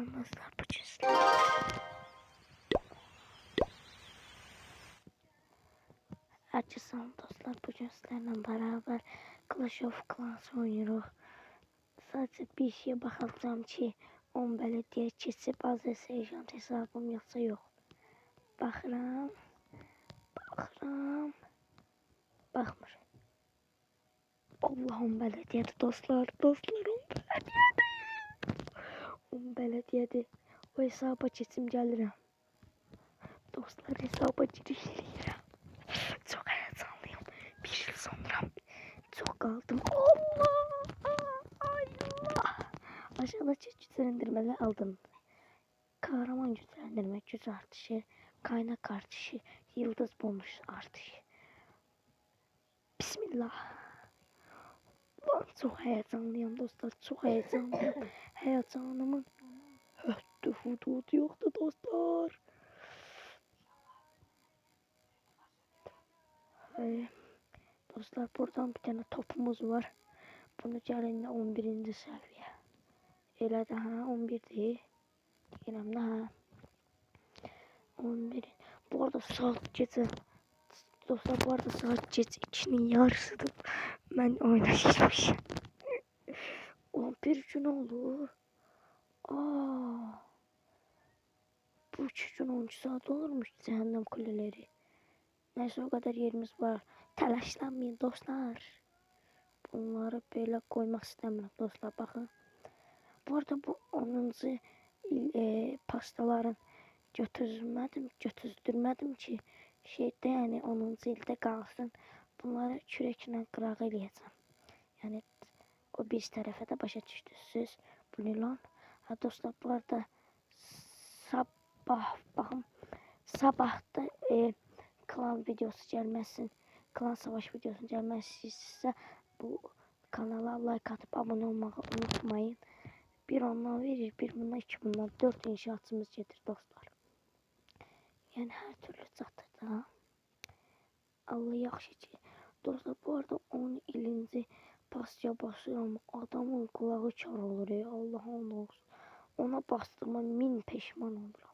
Salam dostlar bu. Herkese salam dostlar bu cüzlerle beraber Clash of Clans oynuyoruz. Sadece bir şeye bakacağım ki 10 belediye keçib Azerbaycan hesabım yoxsa yox. Baxıram. Baxıram. Baxmır. Allah'ım belediyede dostlar, dostlarım belediyede. On belediyede o hesaba keçim gəlirəm. Dostlar hesaba giriş eləyirəm. Çox həyəcanlıyım. Bir yıl sonra çox qaldım. Allah! Allah! Aşağıdaki gücləndirmələr aldım. Kahraman gücləndirmə, güc artışı, kaynak artışı, yıldız bonus artışı. Bismillah. Lan çok heyecanlıyım dostlar. Çok heyecanlıyım. Heyecanımın hududu yoktu dostlar. Ee, dostlar buradan bir tane topumuz var. Bunu gəlin 11. seviye. Elə də ha 11 deyil. Deyirəm də ha. 11. Bu arada saat gecə Dostlar bu arada saat gece 2'nin yarısıdır. Ben oyuna. Ulan bir gün olur. Aa. Bu iki gün 12 saat olurmuş cehennem kuleleri. Neyse o kadar yerimiz var. Telaşlanmayın dostlar. Bunları böyle koymak istemiyorum dostlar bakın. Bu arada bu 10. il e, pastaların götürmedim, götürdürmedim ki şeyde yani 10. ildə qalsın. Bunları kürəklə qırağı eləyəcəm. Yəni o bir tərəfə də başa düşdünüz. Bu nilon. Ha dostlar bu arada sabah baxım sabahda e, klan videosu gəlməsin. Klan savaş videosu gəlməsinsə bu kanala like atıp abone olmayı unutmayın. Bir ondan verir, bir bundan, iki bundan, dört inşaatımız getir dostlar. Yani her türlü çatır da. Allah yaxşı. Dostlar bu arada 10 ilinci pasya basıyorum. Adamın kulağı kar olur ya. Allah Allah olsun. Ona bastırma min peşman olurum.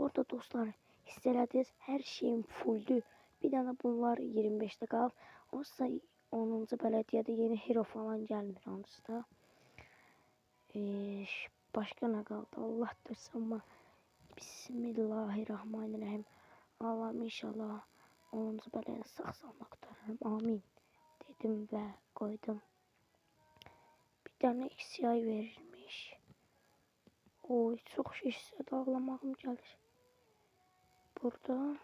Bu dostlar hissələdiniz hər şeyim fulldü. Bir dənə bunlar 25'te qalıb. Onsa 10. belediyede yeni hero falan gəlmir hansıda. Ee, başka ne kaldı? Allah dursun ama. Bismillahirrahmanirrahim. Allah'ım inşallah onumuzu böyle sağ salmaktarım. Amin. Dedim ve koydum. Bir tane ay verilmiş. Oy çok şişse de ağlamağım gelir. Burada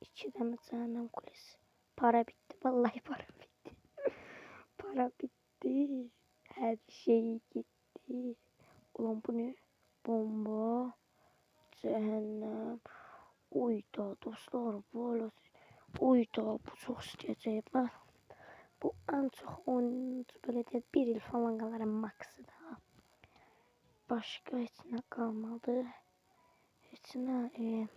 iki tane cehennem kulesi. Para bitti. Vallahi para bitti. para bitti. Her şey gitti. Ulan bu ne? Bomba. Cehennem. Uyda dostlar böyle. Uyda bu çok isteyeceğim ben. Bu en çok 10. belediye bir yıl falan kalırım maksı da. Başka hiç ne kalmadı. Hiç ne e,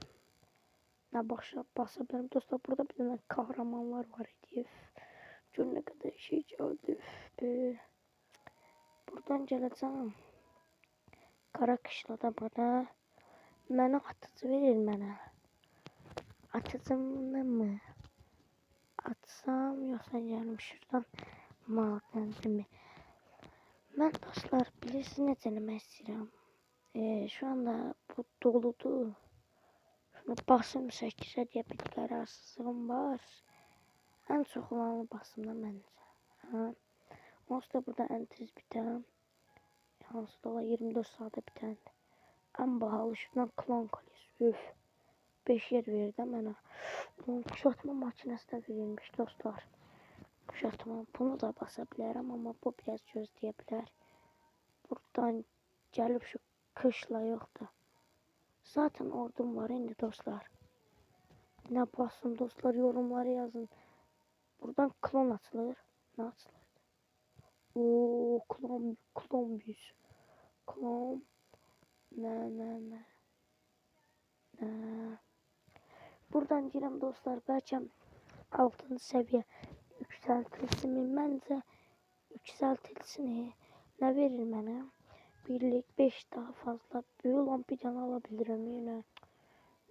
ne başa basabilirim. Dostlar burada bir tane kahramanlar var idi. Gör ne kadar şey. Be. Buradan geleceğim. Kara kışlada bana. Mənə atıcı verir mənə. Atıcımı mı? Atsam yoxsa gəlim şuradan madenimi. Mən dostlar bilirsiniz necə eləmək istəyirəm. Ee, şu anda bu doludur. Basım 8'e diye bir kararsızlığım var. En çok olanı basımda bence. Ha. Onsuz da burada en tez biten. Hansı da 24 saate biten. En bahalı şundan klan kalesi. Üf. 5 yer verdi mənə. Bunun kuşatma makinesi də verilmiş dostlar. Kuşatma. Bunu da basa bilərəm amma bu biraz gözləyə bilər. Buradan gəlib şu kışla yoxdur. Zaten ordum var indi dostlar. Ne basın dostlar yorumlara yazın. Buradan klon açılır. Ne açılır? Oo klon klon büyüsü. Klon ne ne ne ne. Buradan girəm dostlar. Bəlkə 6 seviye yükseltilsin? Məncə yükseltilsin. Nə verir mənə? Birlik 5 daha fazla bir tane alabilirim yine.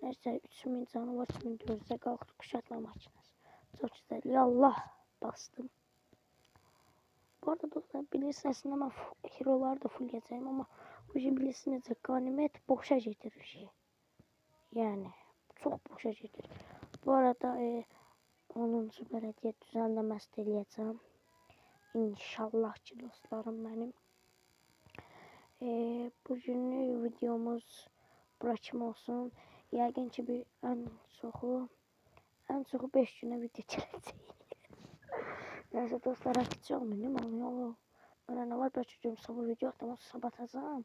Neyse 3000 canı var 3400'e kalktı kuşatma makinesi. Çok güzel. Yallah bastım. Bu arada dostlar bilirsiniz fu- hero'lar da full yazayım ama şey bilirsiniz ganimet boşa getirir. Yani çok boşa getirir. Bu arada e, 10. belediye düzenlemesi de eləyəcəm. İnşallah ki dostlarım benim. E, bugünlük videomuz bura kimi olsun. Yəqin ki bir ən çoxu ən çoxu 5 günə video gələcək. Neyse dostlar hiç olmuyor değil mi? Yok. Bana ne var ben çocuğum sabah video atmam sabah atacağım.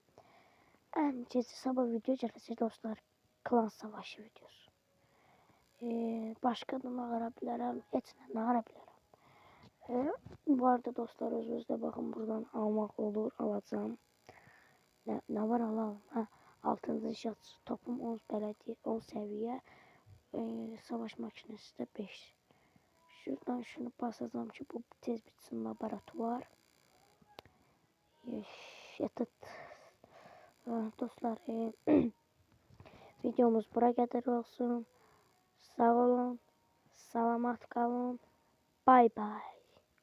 En gece sabah video gelecek dostlar. Klan savaşı videosu. Ee, başka da nağara bilərəm. Etinə nağara bilərəm. Ee, bu arada dostlar özünüzde bakın buradan almak olur alacağım. Ne, var alalım. Ha, 6. şat topum 10 belediye 10 seviye. Ee, savaş makinesi de 5. Şuradan şunu basacağım ki bu tez bitsin laboratuvar. Yatıt. Dostlar e, videomuz buraya kadar olsun. Sağ olun. Salamat kalın. Bay bay.